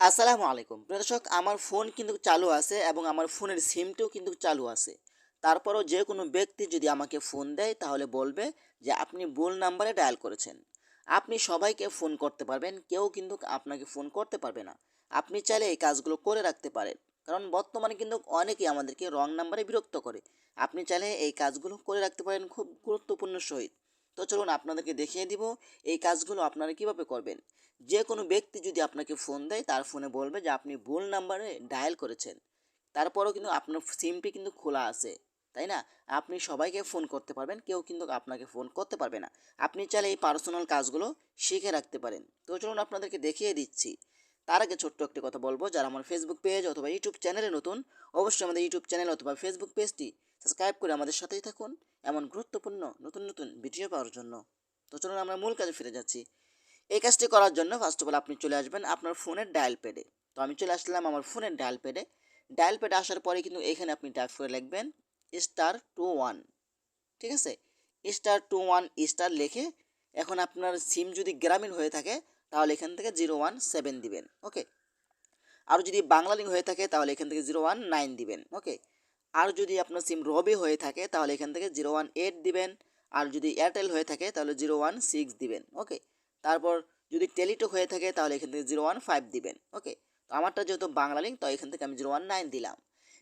আসসালামু আলাইকুম। দর্শক, আমার ফোন কিন্তু চালু আছে এবং আমার ফোনের সিমটিও কিন্তু চালু আছে। তারপরও যে কোনো ব্যক্তি যদি আমাকে ফোন দেয়, তাহলে বলবে যে, আপনি ভুল নাম্বারে ডায়াল করেছেন। আপনি সবাইকে ফোন করতে পারবেন, কেউ কিন্তু আপনাকে ফোন করতে পারবে না। আপনি চাইলে এই কাজগুলো করে রাখতে পারেন। কারণ বর্তমানে কিন্তু অনেকেই আমাদেরকে রং নাম্বারে বিরক্ত করে। আপনি চাইলে এই কাজগুলো করে রাখতে পারেন খুব গুরুত্বপূর্ণ সহিত। তো চলুন আপনাদেরকে দেখিয়ে দিব এই কাজগুলো আপনারা কীভাবে করবেন। যে কোনো ব্যক্তি যদি আপনাকে ফোন দেয়, তার ফোনে বলবে যে, আপনি ভুল নাম্বারে ডায়াল করেছেন। তারপরেও কিন্তু আপনার সিমটি কিন্তু খোলা আছে, তাই না? আপনি সবাইকে ফোন করতে পারবেন, কেউ কিন্তু আপনাকে ফোন করতে পারবে না। আপনি চাইলে এই পার্সোনাল কাজগুলো শিখে রাখতে পারেন। তো চলুন আপনাদেরকে দেখিয়ে দিচ্ছি। তার আগে ছোট্ট একটি কথা বলব। যারা আমার ফেসবুক পেজ অথবা ইউটিউব চ্যানেলে নতুন, অবশ্যই আমাদের ইউটিউব চ্যানেল অথবা ফেসবুক পেজটি সাবস্ক্রাইব করে আমাদের সাথেই থাকুন। এমন গুরুত্বপূর্ণ নতুন নতুন ভিডিও পাওয়ার জন্য। তো চলুন আমরা মূল কাজে ফিরে যাচ্ছি। এই কাজটি করার জন্য ফার্স্ট অফ অল আপনি চলে আসবেন আপনার ফোনের ডায়াল প্যাডে তো আমি চলে আসলাম আমার ফোনের ডায়াল প্যাডে ডায়াল প্যাডে আসার পরে কিন্তু এখানে আপনি টাইপ করে লিখবেন স্টার টু ওয়ান ঠিক আছে? স্টার টু ওয়ান স্টার লিখে এখন আপনার সিম যদি গ্রামীণ হয়ে থাকে তাহলে এখান থেকে জিরো ওয়ান সেভেন দিবেন, ওকে? আর যদি বাংলা লিঙ্ক হয়ে থাকে, তাহলে এখান থেকে জিরো ওয়ান নাইন দিবেন, ওকে? আর যদি আপনার সিম রবি হয়ে থাকে, তাহলে এখান থেকে জিরো ওয়ান এইট দিবেন। আর যদি এয়ারটেল হয়ে থাকে, তাহলে জিরো ওয়ান সিক্স দিবেন, ওকে? তারপর যদি টেলিটো হয়ে থাকে, তাহলে এখান থেকে জিরো ওয়ান ফাইভ দিবেন, ওকে? তো আমারটা যেহেতু বাংলা লিঙ্ক তো এখান থেকে আমি জিরো ওয়ান নাইন দিলাম।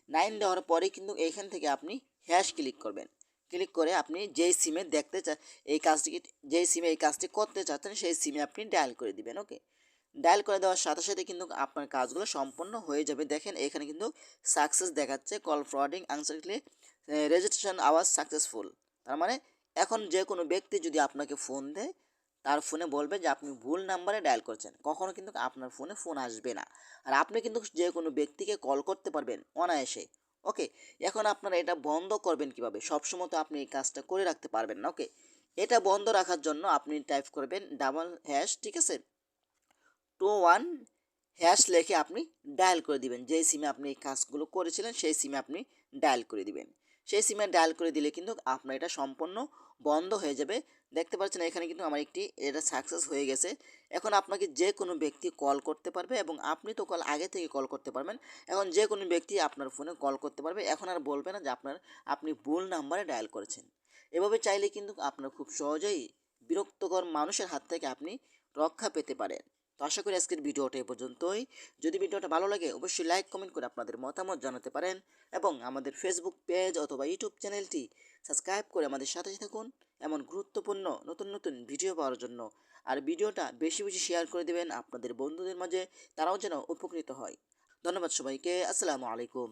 নাইন দেওয়ার পরে কিন্তু এখান থেকে আপনি হ্যাশ ক্লিক করবেন। ক্লিক করে আপনি যেই সিমে দেখতে চা, এই কাজটি যেই সিমে এই কাজটি করতে চাচ্ছেন, সেই সিমে আপনি ডায়াল করে দিবেন ওকে ডায়াল করে দেওয়ার সাথে সাথে কিন্তু আপনার কাজগুলো সম্পূর্ণ হয়ে যাবে। দেখেন, এখানে কিন্তু সাকসেস দেখাচ্ছে কল ফ্রডিং আনসারলি রেজিস্ট্রেশন আওয়াজ সাকসেসফুল তার মানে এখন যে কোনো ব্যক্তি যদি আপনাকে ফোন দেয়, তার ফোনে বলবে যে, আপনি ভুল নাম্বারে ডায়াল করছেন। কখনো কিন্তু আপনার ফোনে ফোন আসবে না। আর আপনি কিন্তু যে কোনো ব্যক্তিকে কল করতে পারবেন অনায়াসে। ওকে? এখন আপনারা এটা বন্ধ করবেন কীভাবে? সবসময় তো আপনি এই কাজটা করে রাখতে পারবেন না, ওকে? এটা বন্ধ রাখার জন্য আপনি টাইপ করবেন ডাবল হ্যাশ, ঠিক আছে? টু ওয়ান হ্যাশ লেখে আপনি ডায়াল করে দিবেন। যেই সিমে আপনি এই কাজগুলো করেছিলেন, সেই সিমে আপনি ডায়াল করে দিবেন। সেই সিমে ডায়াল করে দিলে কিন্তু আপনার এটা সম্পূর্ণ বন্ধ হয়ে যাবে। দেখতে পাচ্ছেন এখানে কিন্তু আমার একটি এটা সাকসেস হয়ে গেছে। এখন আপনাকে যে কোনো ব্যক্তি কল করতে পারবে এবং আপনি তো কল আগে থেকে কল করতে পারবেন। এখন যে কোনো ব্যক্তি আপনার ফোনে কল করতে পারবে। এখন আর বলবে না যে আপনার, আপনি ভুল নাম্বারে ডায়াল করেছেন। এভাবে চাইলে কিন্তু আপনার খুব সহজেই বিরক্তকর মানুষের হাত থেকে আপনি রক্ষা পেতে পারেন। তো আশা করি আজকের ভিডিওটা এ পর্যন্তই। যদি ভিডিওটা ভালো লাগে, অবশ্যই লাইক কমেন্ট করে আপনাদের মতামত জানাতে পারেন এবং আমাদের ফেসবুক পেজ অথবা ইউটিউব চ্যানেলটি সাবস্ক্রাইব করে আমাদের সাথে থাকুন এমন গুরুত্বপূর্ণ নতুন নতুন ভিডিও পাওয়ার জন্য। আর ভিডিওটা বেশি বেশি শেয়ার করে দেবেন আপনাদের বন্ধুদের মাঝে, তারাও যেন উপকৃত হয়। ধন্যবাদ সবাইকে, আসসালামু আলাইকুম।